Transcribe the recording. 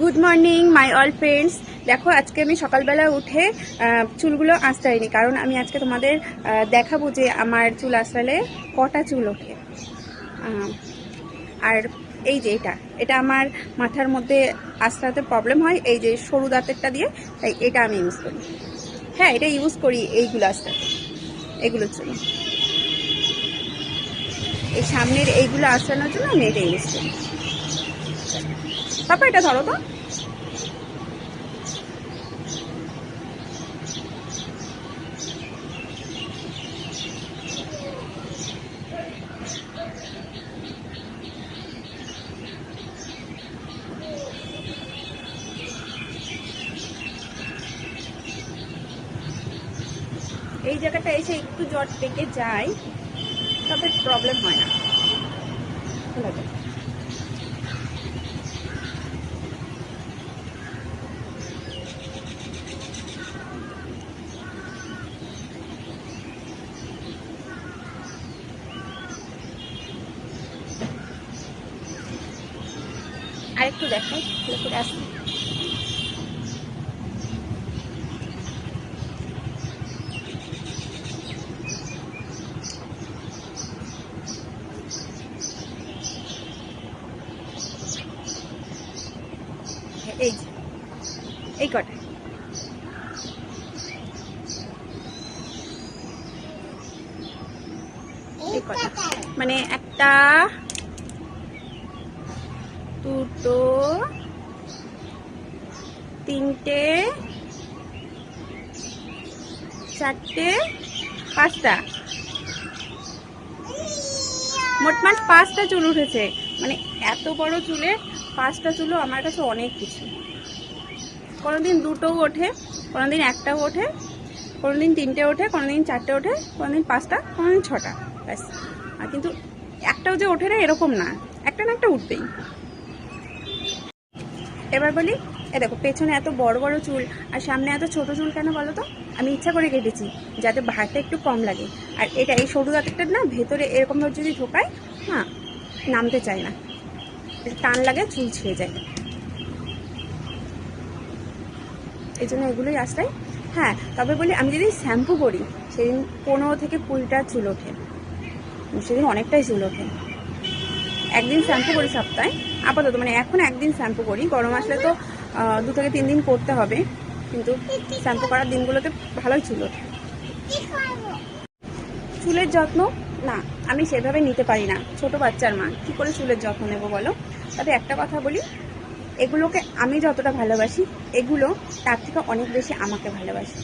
Good morning my all friends দেখো, আজকে আমি সকালবেলা উঠে চুলগুলো আঁচড়াইনি। কারণ আমি আজকে তোমাদের দেখাবো যে আমার চুল আঁচড়ালে কটা চুল ওঠে। আর এই যে এটা এটা আমার মাথার মধ্যে আঁচড়াতে প্রবলেম হয়। এই যে সরু দাঁতেরটা দিয়ে, তাই এটা আমি ইউজ করি। হ্যাঁ এটা ইউজ করি এইগুলো আঁচড়াতে এগুলোর জন্য এই সামনের এইগুলো আঁচড়ানোর জন্য আমি এটা ইউজ করি। পাপা এটা ধরো তো এই জায়গাটা এসে একটু জট পেকে যায়, তবে প্রবলেম হয় না খোলা যায়। আরেকটু দেখাই করে আসি। এই এই কটা। মানে একটা দুটো, তিনটে, চারটে, পাঁচটা। মোটমাট পাঁচটা চুল উঠেছে। মানে এত বড় চুলে পাঁচটা চুলও আমার কাছে অনেক কিছু। কোনোদিন দুটোও ওঠে, কোনোদিন একটাও ওঠে, কোনোদিন তিনটে ওঠে, কোনোদিন চারটে ওঠে, কোনোদিন পাঁচটা, কোনোদিন ছটা। ব্যাস। আর কিন্তু একটাও যে ওঠে না, এরকম না। একটা না একটা উঠবেই। এবার বলি, এ দেখো, পেছনে এত বড় বড় চুল আর সামনে এত ছোট চুল কেন বলো তো? আমি ইচ্ছা করে কেটেছি যাতে ভারটা একটু কম লাগে। আর এটা এই সরু দাঁতেরটা না, ভেতরে এরকমভাবে যদি ঢোকায় হ্যাঁ নামতে চায় না। টান লাগে, চুল ছিঁড়ে যায়। এই জন্য এগুলোই আসতাই হ্যাঁ তবে বলি, আমি যদি শ্যাম্পু করি, সেদিন পনেরো থেকে কুড়িটা চুল ওঠে। সেদিন অনেকটাই চুল ওঠে। একদিন শ্যাম্পু করি সপ্তাহে আপাতত মানে এখন একদিন শ্যাম্পু করি। গরম আসলে তো দু থেকে তিন দিন করতে হবে। কিন্তু শ্যাম্পু করার দিনগুলোতে ভালোই ওঠে চুলের যত্ন? না, আমি সেভাবে নিতে পারি না। ছোট বাচ্চার মা, কি করে চুলের যত্ন নেব বলো? তবে একটা কথা বলি, এগুলোকে আমি যতটা ভালোবাসি, এগুলো তার থেকে অনেক বেশি আমাকে ভালোবাসি।